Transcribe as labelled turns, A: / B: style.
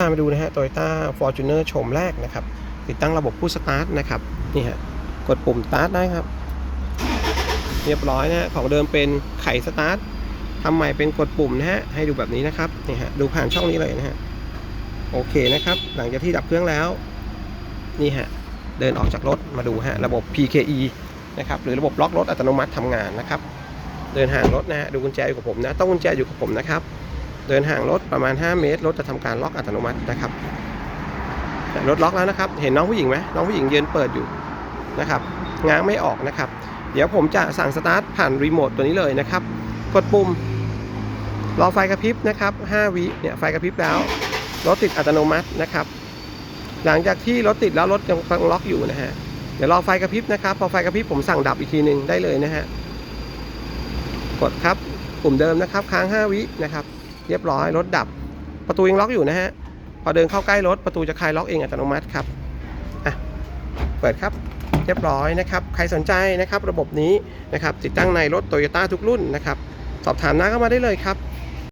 A: พามาดูนะฮะ Toyota Fortuner โฉมแรกนะครับ ติดตั้งระบบผู้สตาร์ทนะครับนี่ฮะกดปุ่มสตาร์ทได้ครับ เรียบร้อยนะฮะของเดิมเป็นไขสตาร์ททำใหม่เป็นกดปุ่มนะฮะให้ดูแบบนี้นะครับนี่ฮะดูผ่านช่องนี้เลยนะฮะโอเคนะครับ หลังจากที่ดับเครื่องแล้วนี่ฮะเดินออกจากรถมาดูฮะระบบ PKE นะครับหรือระบบล็อกรถอัตโนมัติทำงานนะครับ เดินห่างรถนะฮะดูกุญแจอยู่กับผมนะต้องกุญแจอยู่กับผมนะครับ เดินห่างรถประมาณ 5 เมตร รถจะทำการล็อกอัตโนมัตินะครับรถล็อกแล้วนะครับ เห็นน้องผู้หญิงไหมน้องผู้หญิงยืนเปิดอยู่นะครับ ง้างไม่ออกนะครับ เดี๋ยวผมจะสั่งสตาร์ทผ่านรีโมทตัวนี้เลยนะครับ กดปุ่ม รอไฟกระพริบนะครับ 5 วิเนี่ยไฟกระพริบแล้ว รถติดอัตโนมัตินะครับ หลังจากที่รถติดแล้วรถยังล็อกอยู่นะฮะ เดี๋ยวรอไฟกระพริบนะครับ พอไฟกระพริบผมสั่งดับอีกทีหนึ่งได้เลยนะฮะ กดครับ ปุ่มเดิมนะครับ ค้าง 5 วินะครับ เรียบร้อยรถดับ ประตูยังล็อกอยู่นะฮะ พอเดินเข้าใกล้รถประตูจะคลายล็อกเองอัตโนมัติครับอะเปิดครับเรียบร้อยนะครับ ใครสนใจนะครับ ระบบนี้นะครับติดตั้งในรถโตโยต้าทุกรุ่นนะครับ สอบถามน้าเข้ามาได้เลยครับ